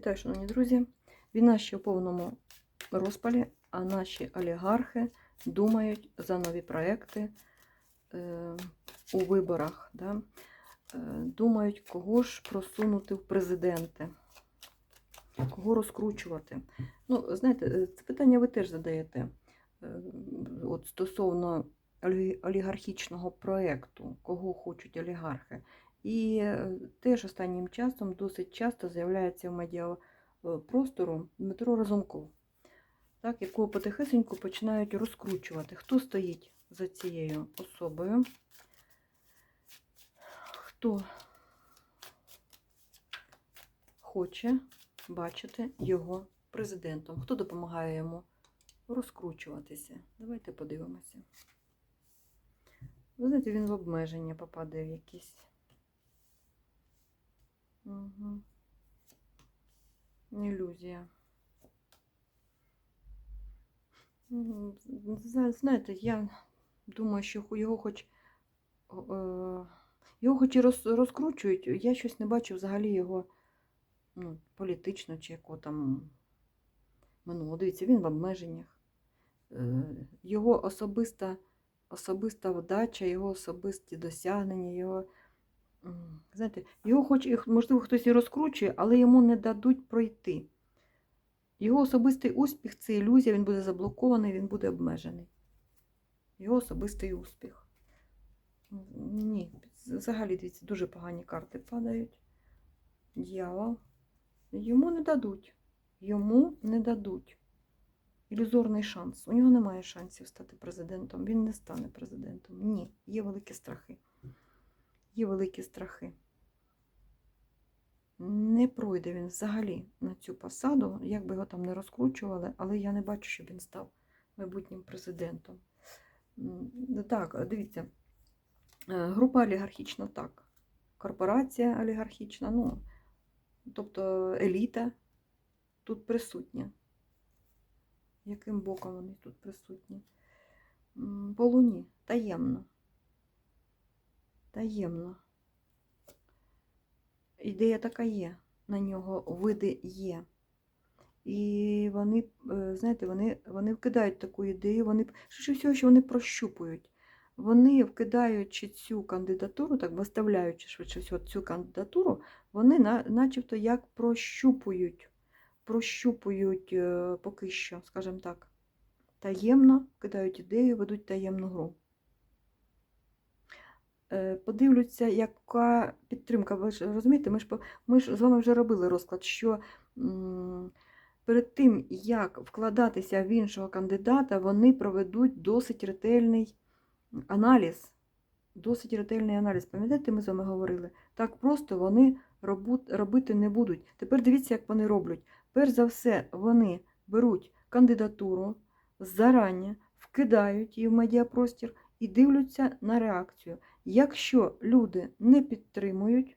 Вітаю, шановні друзі. Війна ще в повному розпалі, а наші олігархи думають за нові проекти е, у виборах. Да? Е, думають, кого ж просунути в президенти, кого розкручувати. Ну, знаєте, е, це питання ви теж задаєте. Е, От стосовно олі- олігархічного проекту, кого хочуть олігархи. І е, теж останнім часом досить часто з'являється в медіапростору Дмитро Разумков, так, якого потихесеньку починають розкручувати. Хто стоїть за цією особою? Хто хоче бачити його президентом? Хто допомагає йому розкручуватися? Давайте подивимося. Ви знаєте, він в обмеження попадає в якісь. Угу. Ілюзія. Знаєте, я думаю, що його хоч його хоч і розкручують, я щось не бачу взагалі його ну, політично чи якого там минулого. Дивіться, він в обмеженнях. Е, Його особиста, особиста вдача, його особисті досягнення, його. Знаєте, його хоч можливо, хтось і розкручує, але йому не дадуть пройти. Його особистий успіх це ілюзія, він буде заблокований, він буде обмежений. Його особистий успіх. Ні, взагалі, дивіться, дуже погані карти падають. Дьявол. Йому не дадуть. Йому не дадуть. Ілюзорний шанс. У нього немає шансів стати президентом. Він не стане президентом. Ні, є великі страхи є великі страхи. Не пройде він взагалі на цю посаду, як би його там не розкручували, але я не бачу, щоб він став майбутнім президентом. Так, дивіться, е, група олігархічна так. Корпорація олігархічна, ну, тобто еліта тут присутня. Яким боком вони тут присутні? По луні, таємно таємно. Ідея така є, на нього види є. І вони, е, знаєте, вони, вони вкидають таку ідею, вони швидше всього, що вони прощупують. Вони, вкидаючи цю кандидатуру, так виставляючи швидше всього цю кандидатуру, вони на, начебто як прощупують, прощупують е, поки що, скажімо так, таємно кидають ідею, ведуть таємну гру е, подивляться, яка підтримка. Ви ж розумієте, ми ж, ми ж з вами вже робили розклад, що перед тим, як вкладатися в іншого кандидата, вони проведуть досить ретельний аналіз. Досить ретельний аналіз. Пам'ятаєте, ми з вами говорили? Так просто вони робити не будуть. Тепер дивіться, як вони роблять. Перш за все, вони беруть кандидатуру зарані, вкидають її в медіапростір і дивляться на реакцію. Якщо люди не підтримують,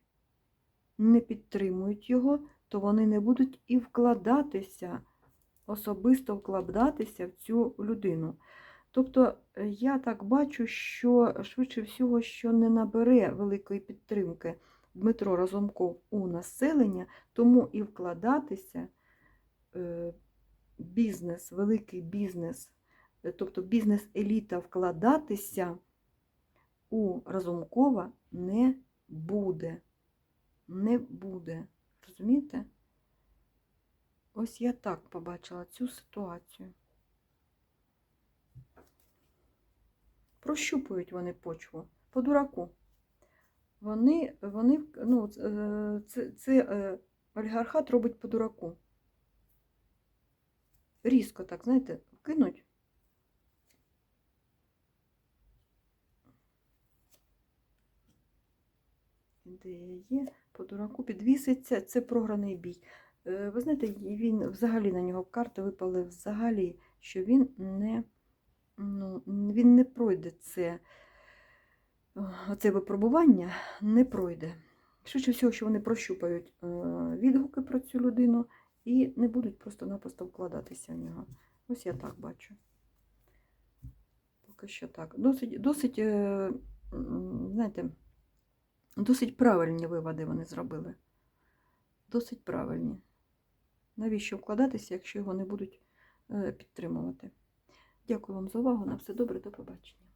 не підтримують його, то вони не будуть і вкладатися, особисто вкладатися в цю людину. Тобто е, я так бачу, що швидше всього, що не набере великої підтримки Дмитро Разумков у населення, тому і вкладатися е, бізнес, великий бізнес, е, тобто бізнес-еліта вкладатися у Разумкова не буде. Не буде. Розумієте? Ось я так побачила цю ситуацію. Прощупують вони почву по дураку. Вони, вони ну, е, це, це е, олігархат робить по дураку. Різко так, знаєте, кинуть. Ідея є, по дураку підвіситься, це програний бій. Е, Ви знаєте, він взагалі на нього карти випали взагалі, що він не, ну, він не пройде це, це випробування, не пройде. Швидше всього, що вони прощупають е, відгуки про цю людину і не будуть просто-напросто вкладатися в нього. Ось я так бачу. Поки що так. Досить, досить е, знаєте, Досить правильні виводи вони зробили. Досить правильні. Навіщо вкладатися, якщо його не будуть е, підтримувати? Дякую вам за увагу. На все добре, до побачення.